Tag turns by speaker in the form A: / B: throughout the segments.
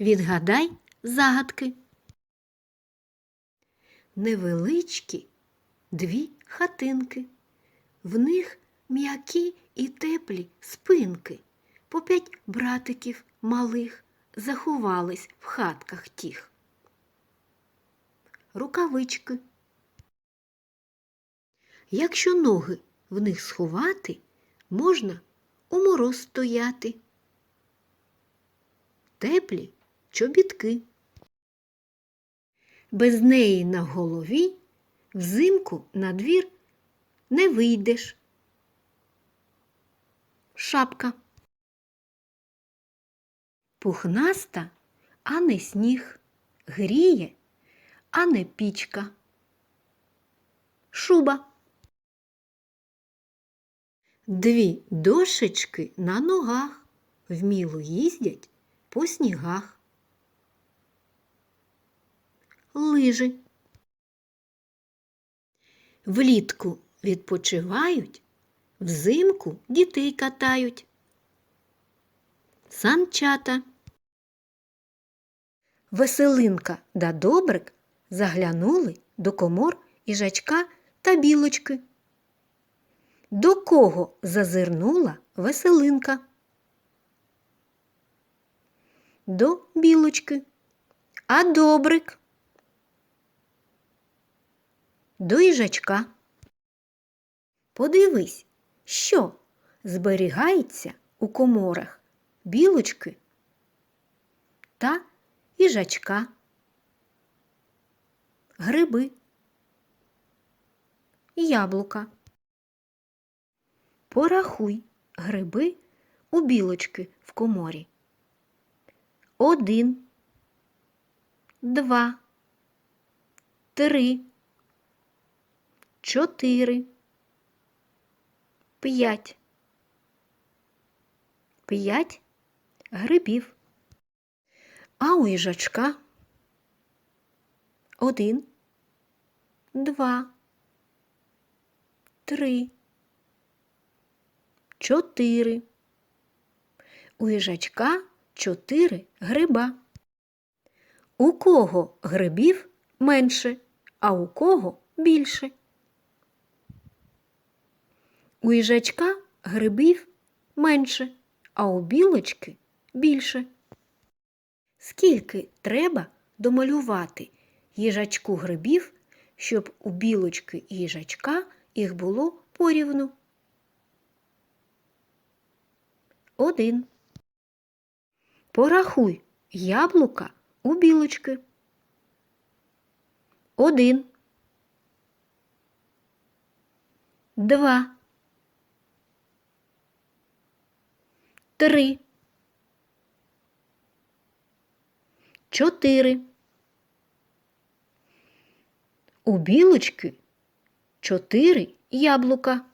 A: Відгадай загадки. Невеличкі дві хатинки. В них м'які і теплі спинки. По п'ять братиків малих заховались в хатках тіх. Рукавички. Якщо ноги в них сховати, можна у мороз стояти. Теплі чобітки. Без неї на голові взимку на двір не вийдеш. Шапка. Пухнаста, а не сніг, гріє, а не пічка. Шуба. Дві дошечки на ногах вміло їздять по снігах. Лижи. Влітку відпочивають, взимку дітей катають. Санчата. Веселинка да добрик заглянули до комор їжачка та білочки. До кого зазирнула веселинка? До білочки. А добрик? До їжачка. Подивись, що зберігається у коморах білочки та їжачка, гриби, яблука. Порахуй гриби у білочки в коморі. Один, два, три, чотири, п'ять. П'ять грибів. А у їжачка один, два, три, чотири. У їжачка чотири гриба. У кого грибів менше, а у кого більше? У їжачка грибів менше, а у білочки більше. Скільки треба домалювати їжачку грибів, щоб у білочки і їжачка їх було порівну? Один. Порахуй яблука у білочки. Один. Два. Три. Чотири. У білочки чотири яблука.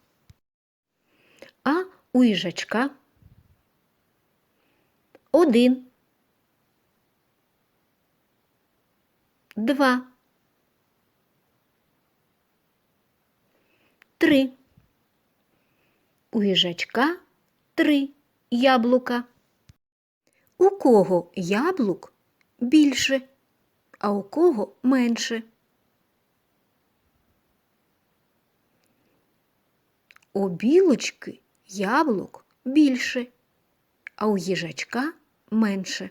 A: А у їжачка один. Два. Три. У їжачка три яблука. У кого яблук більше, а у кого менше? У білочки яблук більше, а у їжачка менше.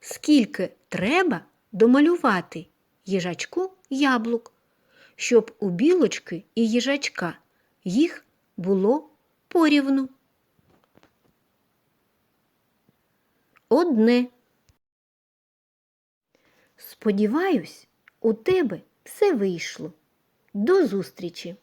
A: Скільки треба домалювати їжачку яблук, щоб у білочки і їжачка їх було порівну? Одне. Сподіваюсь, у тебе все вийшло. До зустрічі!